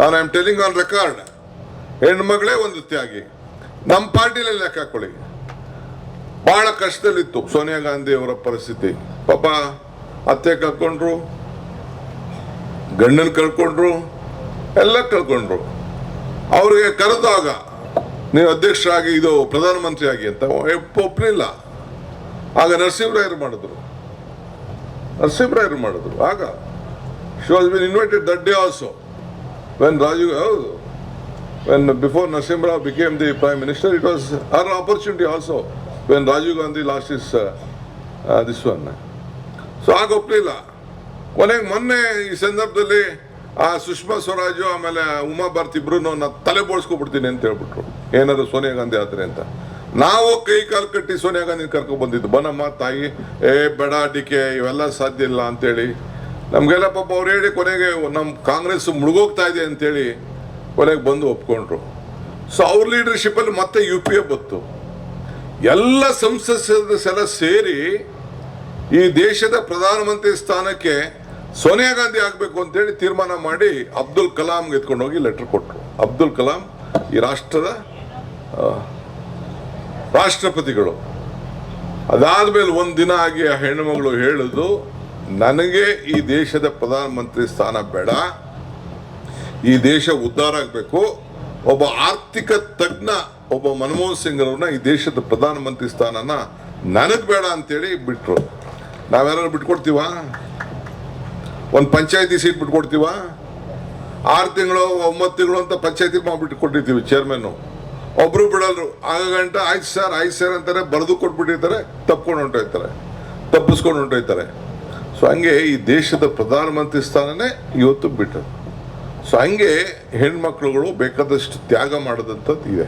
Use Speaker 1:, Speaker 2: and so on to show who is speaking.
Speaker 1: ನಾನು I am telling on record ಹೆಣ್ಮಗಳೇ ಒಂದು ತ್ಯಾಗಿ. ನಮ್ಮ ಪಾರ್ಟಿಲೇ ಲೆಕ್ಕ ಹಾಕೊಳ್ಳಿ. ಬಹಳ ಕಷ್ಟದಲ್ಲಿತ್ತು ಸೋನಿಯಾ ಗಾಂಧಿ ಅವರ ಪರಿಸ್ಥಿತಿ. ಪಾಪ ಅತ್ತೆ ಕಳ್ಕೊಂಡ್ರು, ಗಂಡನ ಕಳ್ಕೊಂಡ್ರು, ಎಲ್ಲ ಕಳ್ಕೊಂಡ್ರು. ಅವ್ರಿಗೆ ಕರೆದಾಗ ನೀವು ಅಧ್ಯಕ್ಷರಾಗಿ, ಇದು ಪ್ರಧಾನಮಂತ್ರಿ ಆಗಿ ಅಂತ ಒಪ್ಪಲಿಲ್ಲ ಆಗ ನರಸಿಂಹರಾಯರು ಮಾಡಿದ್ರು. ನರಸಿಂಹರಾಯರು ಮಾಡಿದ್ರು. ಆಗ she was been invited that day also when Rajiv oh, when before Narasimha became the prime minister, it was her opportunity also when Rajiv Gandhi lost his uh, uh, this one. So ಆಗೊಪ್ಪಲಿಲ್ಲ ಕೊನೆಗೆ ಮೊನ್ನೆ ಈ ಸಂದರ್ಭದಲ್ಲಿ ಆ ಸುಷ್ಮಾ ಸ್ವರಾಜು ಆಮೇಲೆ ಉಮಾ ಭಾರತಿ ಇಬ್ರು ನಾನು ತಲೆ ಬೋಳ್ಸ್ಕೊಬಿಡ್ತೀನಿ ಅಂತ ಹೇಳ್ಬಿಟ್ರು. ಏನಾದ್ರು ಸೋನಿಯಾ ಗಾಂಧಿ ಆದ್ರೆ ಅಂತ. ನಾವು ಕೈ ಕಾಲು ಕಟ್ಟಿ ಸೋನಿಯಾ ಗಾಂಧಿ ಕರ್ಕೊಂಡ್ಬಂದಿದ್ದು ಬನಮ್ಮ ತಾಯಿ ಏ ಬೇಡ ಡಿಕೆ ಇವೆಲ್ಲ ಸಾಧ್ಯ ಇಲ್ಲ ಅಂತೇಳಿ ನಮಗೆಲ್ಲ ಪಾಪ ಅವ್ರು ಹೇಳಿ ಕೊನೆಗೆ ನಮ್ಮ ಕಾಂಗ್ರೆಸ್ ಮುಳುಗೋಗ್ತಾ ಇದೆ ಅಂತೇಳಿ ಕೊನೆಗೆ ಬಂದು ಒಪ್ಕೊಂಡ್ರು. ಸೊ ಅವ್ರ ಲೀಡರ್ಶಿಪ್ಪಲ್ಲಿ ಮತ್ತೆ ಯು ಪಿ ಎ ಬಂತು. ಎಲ್ಲ ಸಂಸತ್ ಸದಸ್ಯರ ಸೇರಿ ಈ ದೇಶದ ಪ್ರಧಾನಮಂತ್ರಿ ಸ್ಥಾನಕ್ಕೆ ಸೋನಿಯಾ ಗಾಂಧಿ ಆಗಬೇಕು ಅಂತೇಳಿ ತೀರ್ಮಾನ ಮಾಡಿ ಅಬ್ದುಲ್ ಕಲಾಂಗೆ ಎತ್ಕೊಂಡು ಹೋಗಿ ಲೆಟರ್ ಕೊಟ್ಟರು ಅಬ್ದುಲ್ ಕಲಾಂ ಈ ರಾಷ್ಟ್ರದ ರಾಷ್ಟ್ರಪತಿಗಳು ರಾಷ್ಟ್ರಪತಿಗಳು. ಅದಾದ್ಮೇಲೆ ಒಂದು ದಿನ ಆಗಿ ಆ ಹೆಣ್ಣುಮಗಳು ಹೇಳುದು ನನಗೆ ಈ ದೇಶದ ಪ್ರಧಾನಮಂತ್ರಿ ಸ್ಥಾನ ಬೇಡ. ಈ ದೇಶ ಉದ್ಧಾರ ಆಗಬೇಕು. ಒಬ್ಬ ಆರ್ಥಿಕ ತಜ್ಞ ಒಬ್ಬ ಮನಮೋಹನ್ ಸಿಂಗ್ ಅವ್ರನ್ನ ಈ ದೇಶದ ಪ್ರಧಾನಮಂತ್ರಿ ಸ್ಥಾನನ ನನಗೆ ಬೇಡ ಅಂತೇಳಿ ಬಿಟ್ರು. ನಾವ್ಯಾರು ಬಿಟ್ಕೊಡ್ತೀವ? ಒಂದು ಪಂಚಾಯತಿ ಸೀಟ್ ಬಿಟ್ಕೊಡ್ತೀವ? ಆರು ತಿಂಗಳು, ಒಂಬತ್ತು ತಿಂಗಳು ಅಂತ ಪಂಚಾಯತಿ ಮಾಡ್ಬಿಟ್ಟು ಕೊಟ್ಟಿರ್ತೀವಿ ಚೇರ್ಮನ್ನು. ಒಬ್ರು ಬಿಡಲ್ರು. ಆಗ ಗಂಟ ಆಯ್ತು ಸರ್ ಆಯ್ತು ಸರ್ ಅಂತಾರೆ, ಬರೆದು ಕೊಟ್ಬಿಟ್ಟಿರ್ತಾರೆ, ತಪ್ಕೊಂಡು ಹೊಂಟೋಯ್ತಾರೆ, ತಪ್ಪಿಸ್ಕೊಂಡು ಹೊಂಟೋಯ್ತಾರೆ. ಸೊ ಹಂಗೆ ಈ ದೇಶದ ಪ್ರಧಾನಮಂತ್ರಿ ಸ್ಥಾನನೇ ಇವತ್ತು ಬಿಟ್ಟರು ಸೊ ಹಂಗೆ ಹೆಣ್ಮಕ್ಳುಗಳು ಬೇಕಾದಷ್ಟು ತ್ಯಾಗ ಮಾಡಿದಂಥದ್ದು ಇದೆ.